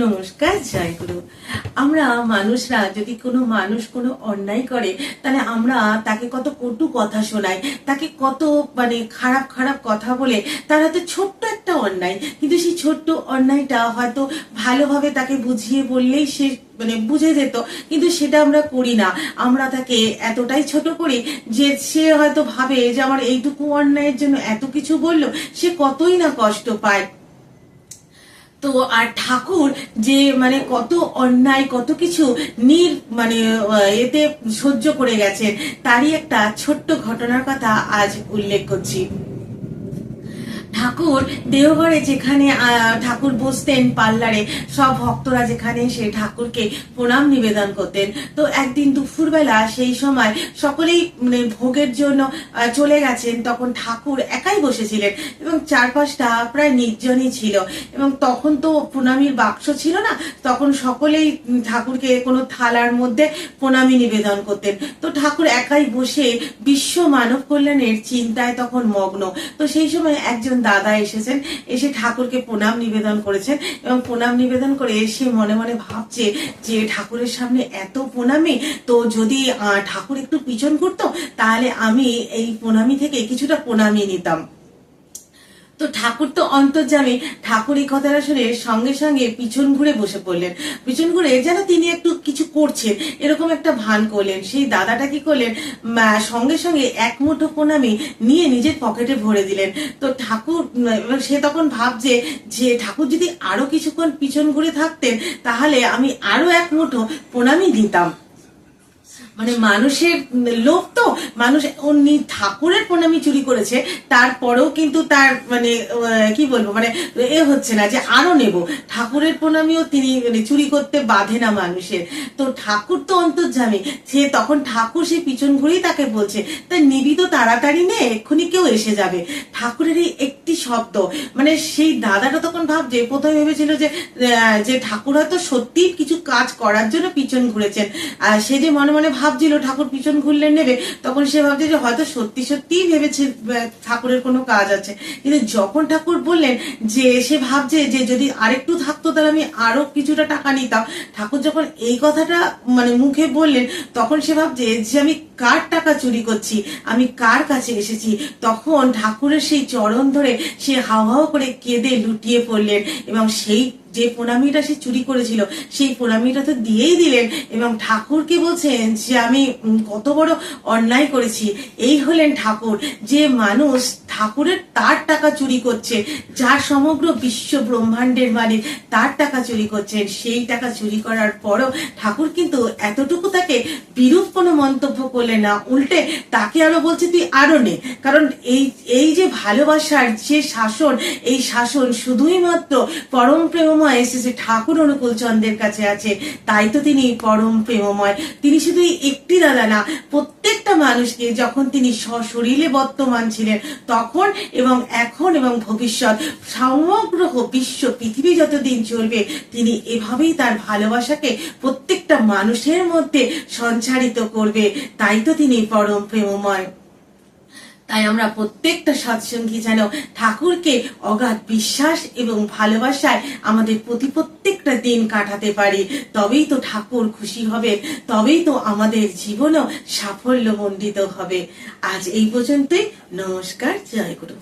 নমস্কার জয় গুরু আমরা মানুষরা যদি কোনো মানুষ কোনো অন্যায় করে, তাহলে আমরা তাকে কত কটু কথা শোনাই, তাকে কত মানে খারাপ খারাপ কথা বলে, তার হয়তো ছোট্ট একটা অন্যায়। কিন্তু সেই ছোট্ট অন্যায়টা হয়তো ভালোভাবে তাকে বুঝিয়ে বললেই সে মানে বুঝে যেত, কিন্তু সেটা আমরা করি না। আমরা তাকে এতটাই ছোট করি যে সে হয়তো ভাবে যে আমার এইটুকু অন্যায়ের জন্য এত কিছু বলল, সে কতই না কষ্ট পায়। তো আর ঠাকুর যে মানে কত অন্যায়, কত কিছু নির মানে এতে সহ্য করে গেছেন, তারই একটা ছোট্ট ঘটনার কথা আজ উল্লেখ করছি। ঠাকুর দেওঘরে যেখানে ঠাকুর বসতেন পার্লারে, সব ভক্তরা যেখানে সে ঠাকুরকে প্রণাম নিবেদন করতেন। তো একদিন দুপুরবেলা সেই সময় সকলেই মানে ভোগের জন্য চলে গেছেন। তখন ঠাকুর একাই বসেছিলেন এবং চারপাশটা প্রায় নির্জনই ছিল। এবং তখন তো প্রণামীর বাক্স ছিল না, তখন সকলেই ঠাকুরকে কোনো থালার মধ্যে প্রণামী নিবেদন করতেন। তো ঠাকুর একাই বসে বিশ্ব মানব কল্যাণের চিন্তায় তখন মগ্ন। তো সেই সময় একজন দাদা এসেছেন, এসে ঠাকুরকে প্রণাম নিবেদন করেছেন এবং প্রণাম নিবেদন করে সে মনে মনে ভাবছে যে ঠাকুরের সামনে এত প্রণামী, তো যদি ঠাকুর একটু পিছন করতো তাহলে আমি এই প্রণামী থেকে কিছুটা প্রণামী নিতাম। তো ঠাকুর তো অন্তর্জামী ঠাকুর এই কথাটা শুনে সঙ্গে সঙ্গে পিছন ঘুরে বসে পড়লেন। পিছন ঘুরে যেন তিনি একটু কিছু করছেন, এরকম একটা ভান করলেন। সেই দাদাটা কি করলেন? সঙ্গে সঙ্গে এক মুঠো প্রণামী নিয়ে নিজের পকেটে ভরে দিলেন। তো ঠাকুর সে তখন ভাবছে যে ঠাকুর যদি আরও কিছুক্ষণ পিছন ঘুরে থাকতেন, তাহলে আমি আরও এক মুঠো প্রণামী দিতাম। মানে মানুষের লোক তো, মানুষ অন্য ঠাকুরের প্রণামী চুরি করেছে, তারপরেও কিন্তু তার মানে কি বলব মানে এ হচ্ছে না যে আরও নেব। ঠাকুরের প্রণামীও তিনি মানে চুরি করতে বাধে না মানুষের। তো ঠাকুর তো অন্তর্জামী সে তখন ঠাকুর সেই পিছন ঘুরেই তাকে বলছে, তা নিবি তো তাড়াতাড়ি নে, এক্ষুনি কেউ এসে যাবে। ঠাকুরের এই একটি শব্দ মানে সেই দাদাটা তখন ভাবছে, প্রথমে ভেবেছিল যে যে ঠাকুর হয়তো সত্যি কিছু কাজ করার জন্য পিছন ঘুরেছেন। আর সে যে মনে মনে ভাবছিল, ঠাকুর পিছন ঘুরলে নেবে, তখন সে ভাবছে যে হয়তো সত্যি সত্যিই ভেবেছে ঠাকুরের কোনো কাজ আছে। কিন্তু যখন ঠাকুর বললেন যে, সে ভাবছে যে যদি আরেকটু থাকতো, তাহলে আমি আরও কিছুটা টাকা নিতাম। ঠাকুর যখন এই কথাটা মানে মুখে বললেন, তখন সে ভাবছে যে আমি কার টাকা চুরি করছি? আমি কার কাছে এসেছি? তখন ঠাকুরের সেই চরণ ধরে সে হাও হাও করে কেঁদে লুটিয়ে পড়লেন এবং সেই যে প্রণামীটা সে চুরি করেছিল, সেই প্রণামীটা তো দিয়েই দিলেন এবং ঠাকুরকে বলছেন যে আমি কত বড় অন্যায় করেছি। এই হলেন ঠাকুর। যে মানুষ ঠাকুরের তার টাকা চুরি করছে, যার সমগ্র বিশ্ব ব্রহ্মাণ্ডের মানে তার টাকা চুরি করছেন সেই টাকা চুরি করার পরও ঠাকুর কিন্তু এতটুকু তাকে বিরূপ কোনো মন্তব্য করলে না, উল্টে তাকে আরও বলছে, তুই আরও নে। কারণ এই এই যে ভালোবাসার যে শাসন, এই শাসন শুধুই মাত্র পরম প্রেমময় এসেছে ঠাকুর অনুকূল চন্দ্রের কাছে আছে, তাই তো তিনি পরম প্রেমময়। তিনি শুধু একটি দাদা না প্রত্যেকটা মানুষকে যখন তিনি সশরীরে বর্তমান ছিলেন, তখন এবং এখন এবং ভবিষ্যৎ, সমগ্র বিশ্ব, পৃথিবী যতদিন চলবে, তিনি এভাবেই তার ভালোবাসাকে প্রত্যেকটা মানুষের মধ্যে সঞ্চারিত করবে। তাই তো তিনি পরম প্রেমময়। তাই আমরা প্রত্যেকটা সৎসঙ্গী যেন ঠাকুরকে অগাধ বিশ্বাস এবং ভালোবাসায় আমাদের প্রতি প্রত্যেকটা দিন কাটাতে পারি। তবেই তো ঠাকুর খুশি হবে তবেই তো আমাদের জীবনও সাফল্যমণ্ডিত হবে। আজ এই পর্যন্তই। নমস্কার, জয় গুরু।